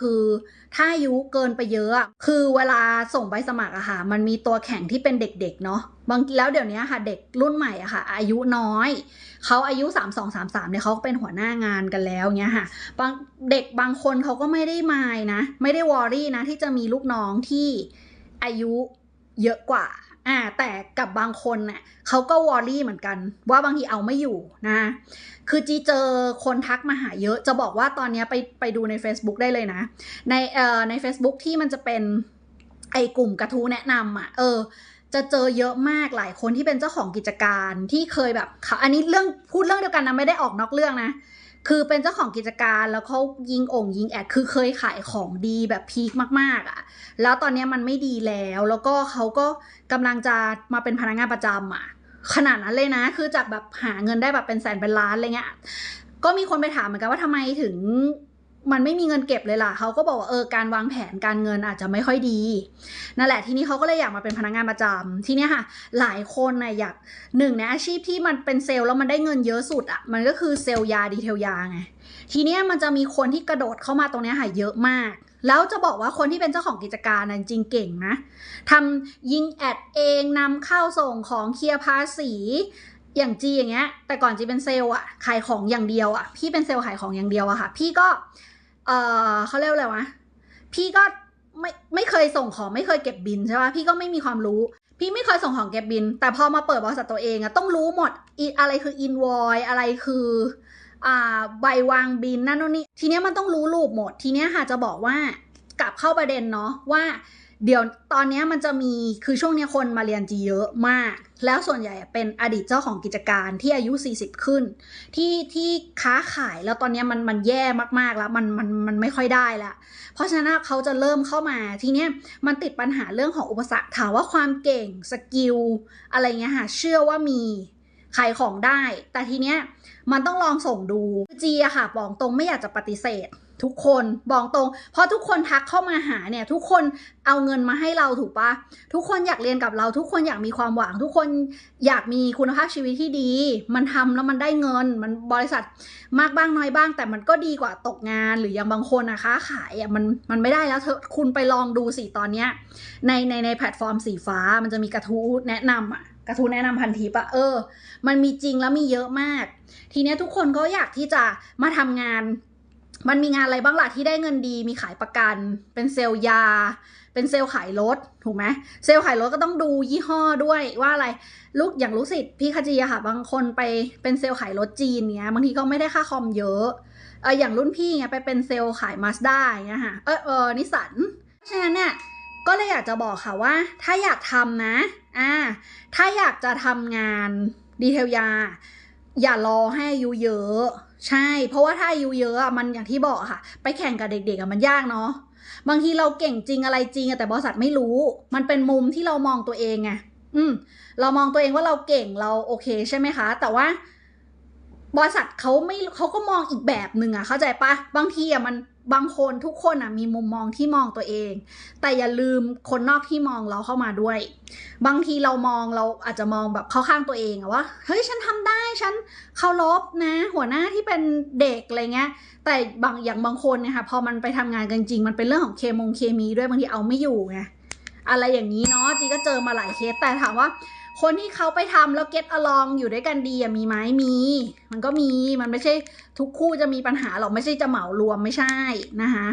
คือถ้าอายุเกินไปเยอะอะคือเวลาส่งใบสมัครอะค่ะ มันมีตัวแข่งที่เป็นเด็กๆเนาะบางแล้วเดี๋ยวนี้ค่ะเด็กรุ่นใหม่อะค่ะ อายุน้อยเขาอายุ 3 2 3 3เนี่ยเขาก็เป็นหัวหน้างานกันแล้วเงี้ยค่ะบางเด็กบางคนเขาก็ไม่ได้มายนะ ไม่ได้วอรี่นะที่จะมีลูกน้องที่อายุเยอะกว่า อ่าแต่กับบางคนเนี่ยเขาก็วอรี่เหมือนกัน ว่าบางทีเอาไม่อยู่นะ คือจีเจอคนทักมาหาเยอะจะบอกว่าตอนเนี้ยไปไปดูใน Facebook ได้เลยนะ ในเอ่อใน Facebook ที่มันจะเป็นไอกลุ่มกระทู้แนะนำอะเออจะเจอเยอะมากหลายคนที่เป็นเจ้าของกิจการที่เคยแบบเขาอันนี้เรื่องพูดเรื่องเดียวกันนะไม่ได้ออกนอกเรื่องนะ คือเป็นเจ้าของกิจการแล้วเขายิงองค์ยิงแอดคือเคยขายของดีแบบพีคมากๆอะ่ะ แล้วตอนนี้มันไม่ดีแล้ว แล้วก็เขาก็กำลังจะมาเป็นพนักงานประจำอะ ขนาดนั้นเลยนะ คือจากแบบหาเงินได้แบบเป็นแสนเป็นล้านอะไรเงี้ยก็มีคนไปถามเหมือนกันว่าทำไมถึง มันไม่มีเงินเก็บเลยล่ะ เขาก็บอกว่าเออการวางแผนการเงินอาจจะไม่ค่อยดี นั่นแหละทีนี้เขาก็เลยอยากมาเป็นพนักงานประจำทีนี้ค่ะ หลายคนนะอยากหนึ่งในอาชีพที่มันเป็นเซลล์แล้วมันได้เงินเยอะสุดอะ่ะมันก็คือเซลล์ยาดีเทลยาไง ทีนี้มันจะมีคนที่กระโดดเข้ามาตรงนี้ค่ะเยอะมาก แล้วจะบอกว่าคนที่เป็นเจ้าของกิจการนะจริงเก่งนะทำยิงแอดเองนำเข้าส่งของเคลียร์ภาษี อย่างจีอย่างเงี้ย แต่ก่อนจีเป็นเซลล์อะขายของอย่างเดียวอะพี่เป็นเซลล์ขายของอย่างเดียวอะค่ะ พี่ก็ เออเขาเรียกอะไรวะพี่ก็ไม่ไม่เคยส่งของไม่เคยเก็บบินใช่ปะพี่ก็ไม่มีความรู้ พี่ไม่เคยส่งของเก็บบิน แต่พอมาเปิดบริษัทตัวเองอะต้องรู้หมดอีอะไรคืออินวอยอะไรคืออ่าใบวางบินนั่นโน่นนี่ทีเนี้ยมันต้องรู้รูปหมด ทีเนี้ยค่ะจะบอกว่ากลับเข้าประเด็นเนาะว่า เดี๋ยวตอนนี้มันจะมีคือช่วงนี้คนมาเรียนจีเยอะมาก แล้วส่วนใหญ่เป็นอดีตเจ้าของกิจการที่อายุ 40 ขึ้น ที่ที่ค้าขายแล้วตอนนี้มันมันแย่มากๆแล้วมันมันมันไม่ค่อยได้ละเพราะฉะนั้นเขาจะเริ่มเข้ามาทีเนี้ยมันติดปัญหาเรื่องของอุปสรรคถามว่าความเก่งสกิลอะไรเงี้ยค่ะเชื่อว่ามีขายของได้ แต่ทีเนี้ยมันต้องลองส่งดูจีอะค่ะบอกตรงไม่อยากจะปฏิเสธ ทุกคนบอกตรง เพราะทุกคนทักเข้ามาหาเนี่ย ทุกคนเอาเงินมาให้เราถูกปะทุกคนอยากเรียนกับเรา ทุกคนอยากมีความหวัง ทุกคนอยากมีคุณภาพชีวิตที่ดี มันทำแล้วมันได้เงิน มันบริษัทมากบ้างน้อยบ้าง แต่มันก็ดีกว่าตกงานหรืออย่างบางคนอะค้าขายอะมันมันไม่ได้แล้วเธอคุณไปลองดูสิตอนเนี้ยในในในแพลตฟอร์มสีฟ้ามันจะมีกระทู้แนะนำอะกระทู้แนะนำพันทิปอะเออ มันมีจริงแล้วมีเยอะมาก ทีเนี้ยทุกคนก็อยากที่จะมาทำงาน มันมีงานอะไรบ้างล่ะที่ได้เงินดี มีขายประกัน เป็นเซลล์ยา เป็นเซลล์ขายรถ ถูกไหม เซลล์ขายรถก็ต้องดูยี่ห้อด้วยว่าอะไร ลูกอย่างลูกศิษย์พี่คจีอะค่ะ บางคนไปเป็นเซลล์ขายรถจีนเนี้ย บางทีก็ไม่ได้ค่าคอมเยอะเอออย่างรุ่นพี่เนี้ยไปเป็นเซลล์ขายมาสด้าเงี้ยค่ะ เออเออนิสันฉะนั้นเนี่ย ก็เลยอยากจะบอกค่ะว่า ถ้าอยากทำนะ อ่า ถ้าอยากจะทำงานดีเทลยา อย่ารอให้อายุเยอะ ใช่ เพราะว่าถ้าอายุเยอะอะมันอย่างที่บอกค่ะ ไปแข่งกับเด็กๆอะมันยากเนาะบางทีเราเก่งจริงอะไรจริงอะแต่บริษัทไม่รู้ มันเป็นมุมที่เรามองตัวเองไงอืม เรามองตัวเองว่าเราเก่งเราโอเคใช่ไหมคะ แต่ว่าบริษัทเขาไม่เขาก็มองอีกแบบหนึ่งอะเข้าใจปะบางทีอะมัน บางคนทุกคนอะมีมุมมองที่มองตัวเอง แต่อย่าลืมคนนอกที่มองเราเข้ามาด้วย บางทีเรามองเราอาจจะมองแบบเข้าข้างตัวเองอะว่าเฮ้ยฉันทำได้ฉันเคารพนะ หัวหน้าที่เป็นเด็กอะไรเงี้ย แต่บางอย่างบางคนเนี่ยค่ะพอมันไปทำงานกันจริงมันเป็นเรื่องของเคมงเคมีด้วยบางทีเอาไม่อยู่ไงอะไรอย่างนี้เนาะจีก็เจอมาหลายเคสแต่ถามว่า คนที่เขาไปทำแล้วเก็ตอลองอยู่ด้วยกันดีอะมีไหมมี มันก็มีมันไม่ใช่ทุกคู่จะมีปัญหาหรอกไม่ใช่จะเหมารวมไม่ใช่นะคะ